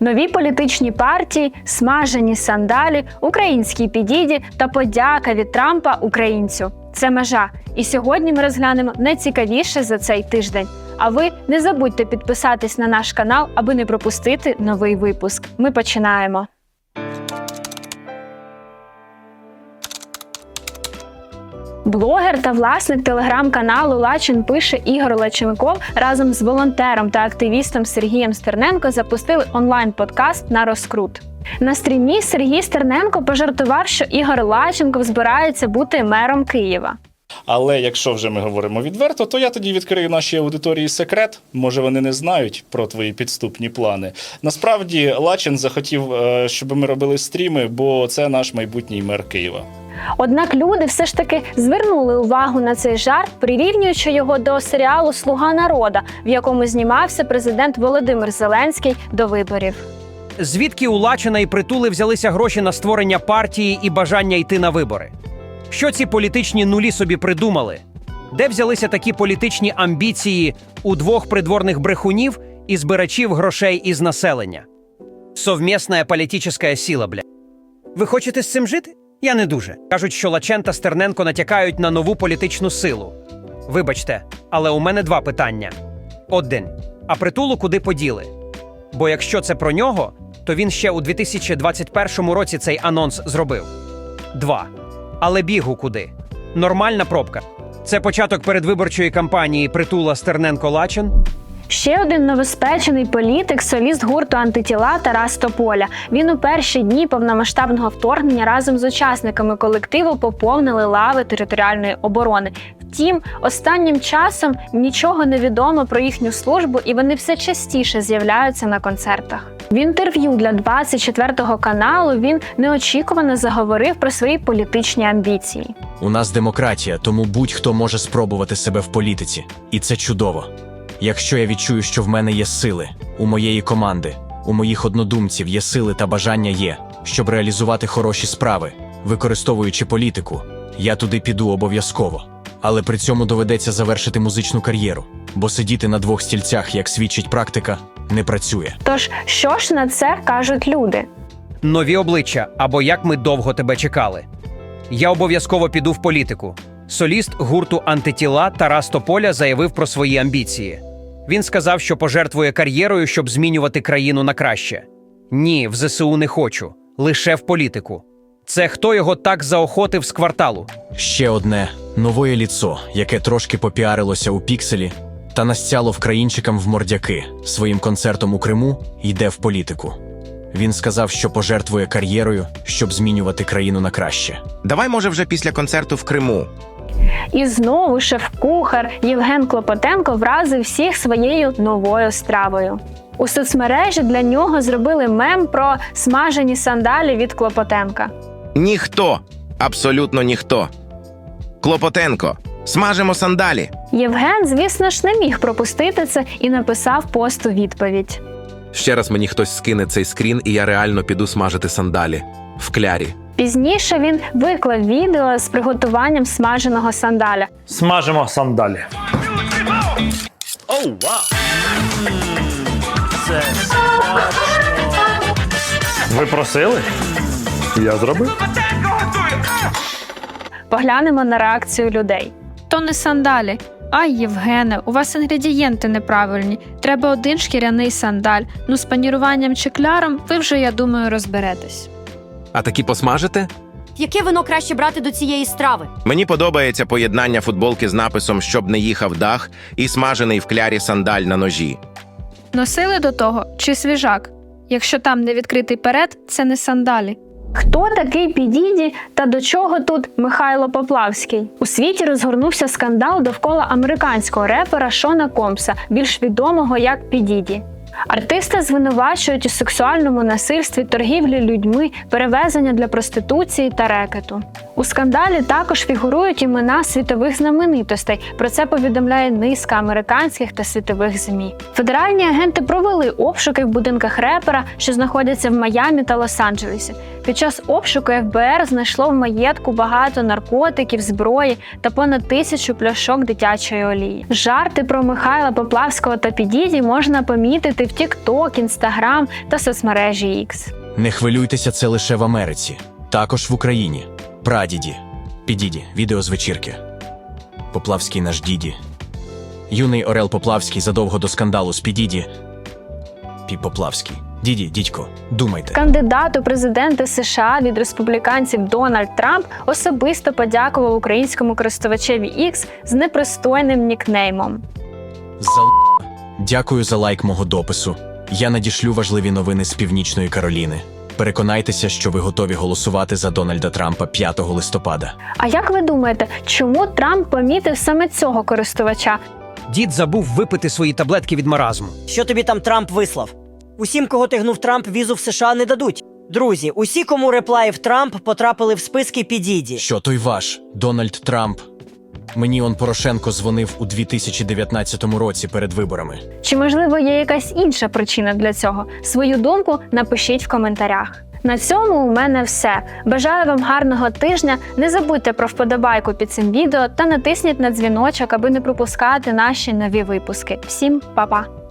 Нові політичні партії, смажені сандалі, українські підіді та подяка від Трампа українцю. Це межа. І сьогодні ми розглянемо найцікавіше за цей тиждень. А ви не забудьте підписатись на наш канал, аби не пропустити новий випуск. Ми починаємо. Блогер та власник телеграм-каналу Лачин пише Ігор Лаченков разом з волонтером та активістом Сергієм Стерненко запустили онлайн-подкаст на розкрут. На стрімі Сергій Стерненко пожартував, що Ігор Лаченков збирається бути мером Києва. Але якщо вже ми говоримо відверто, то я тоді відкрию нашій аудиторії секрет. Може, вони не знають про твої підступні плани. Насправді, Лачин захотів, е, щоб ми робили стріми, бо це наш майбутній мер Києва. Однак люди все ж таки звернули увагу на цей жарт, прирівнюючи його до серіалу Слуга народа, в якому знімався президент Володимир Зеленський до виборів. Звідки у Лачина і притули взялися гроші на створення партії і бажання йти на вибори? Що ці політичні нулі собі придумали? Де взялися такі політичні амбіції у двох придворних брехунів і збирачів грошей із населення? Совмісна політична сила, бля. Ви хочете з цим жити? Я не дуже. Кажуть, що Лачен та Стерненко натякають на нову політичну силу. Вибачте, але у мене два питання: один. А притулу куди поділи? Бо якщо це про нього, то він ще у 2021 році цей анонс зробив. Два. Але бігу куди? Нормальна пробка. Це початок передвиборчої кампанії притула Стерненко Лачин. Ще один новоспечений політик, соліст гурту антитіла Тарас Тополя. Він у перші дні повномасштабного вторгнення разом з учасниками колективу поповнили лави територіальної оборони. Втім, останнім часом нічого не відомо про їхню службу, і вони все частіше з'являються на концертах. В інтерв'ю для 24 каналу він неочікувано заговорив про свої політичні амбіції. У нас демократія, тому будь-хто може спробувати себе в політиці, і це чудово. Якщо я відчую, що в мене є сили, у моєї команди, у моїх однодумців є сили та бажання є, щоб реалізувати хороші справи, використовуючи політику, я туди піду обов'язково. Але при цьому доведеться завершити музичну кар'єру, бо сидіти на двох стільцях, як свідчить практика, не працює. Тож, що ж на це кажуть люди? Нові обличчя або як ми довго тебе чекали. Я обов'язково піду в політику. Соліст гурту антитіла Тарас Тополя заявив про свої амбіції. Він сказав, що пожертвує кар'єрою, щоб змінювати країну на краще. Ні, в ЗСУ не хочу, лише в політику. Це хто його так заохотив з кварталу? Ще одне нове ліцо, яке трошки попіарилося у пікселі та настяло вкраїнчикам в мордяки своїм концертом у Криму йде в політику. Він сказав, що пожертвує кар'єрою, щоб змінювати країну на краще. Давай, може, вже після концерту в Криму. І знову шеф-кухар Євген Клопотенко вразив всіх своєю новою стравою. У соцмережі для нього зробили мем про смажені сандалі від Клопотенка. Ніхто, абсолютно ніхто. Клопотенко, смажимо сандалі. Євген, звісно ж, не міг пропустити це і написав пост у відповідь. Ще раз мені хтось скине цей скрін, і я реально піду смажити сандалі в клярі. Пізніше він виклав відео з приготуванням смаженого сандаля. Смажимо сандалі. Ви просили? Я зробив. Поглянемо на реакцію людей. То не сандалі. Ай, Євгене, у вас інгредієнти неправильні. Треба один шкіряний сандаль. Ну, з паніруванням чи кляром ви вже, я думаю, розберетесь. А такі посмажите? Яке вино краще брати до цієї страви? Мені подобається поєднання футболки з написом Щоб не їхав дах і смажений в клярі сандаль на ножі. Носили до того чи свіжак? Якщо там не відкритий перед, це не сандалі. Хто такий Підіді та до чого тут Михайло Поплавський? У світі розгорнувся скандал довкола американського репера Шона Компса, більш відомого як Підіді. Артиста звинувачують у сексуальному насильстві, торгівлі людьми, перевезення для проституції та рекету. У скандалі також фігурують імена світових знаменитостей. Про це повідомляє низка американських та світових змі. Федеральні агенти провели обшуки в будинках репера, що знаходяться в Майамі та Лос-Анджелесі. Під час обшуку ФБР знайшло в маєтку багато наркотиків, зброї та понад тисячу пляшок дитячої олії. Жарти про Михайла Поплавського та Підіді можна помітити в TikTok, Instagram та соцмережі X. Не хвилюйтеся, це лише в Америці, також в Україні. Прадіді, підіді, відео з вечірки. Поплавський наш діді. Юний Орел Поплавський задовго до скандалу з підіді. Пі Поплавський. Діді, дідько, думайте. Кандидат у президенти США від республіканців Дональд Трамп особисто подякував українському користувачеві X з непристойним нікнеймом. За Дякую за лайк мого допису. Я надішлю важливі новини з Північної Кароліни. Переконайтеся, що ви готові голосувати за Дональда Трампа 5 листопада. А як ви думаєте, чому Трамп помітив саме цього користувача? Дід забув випити свої таблетки від маразму. Що тобі там Трамп вислав? Усім, кого тигнув Трамп, візу в США не дадуть. Друзі, усі, кому реплаїв Трамп, потрапили в списки підіді. Що той ваш, Дональд Трамп? Мені он Порошенко дзвонив у 2019 році перед виборами. Чи можливо є якась інша причина для цього? Свою думку напишіть в коментарях. На цьому у мене все. Бажаю вам гарного тижня. Не забудьте про вподобайку під цим відео та натисніть на дзвіночок, аби не пропускати наші нові випуски. Всім па-па!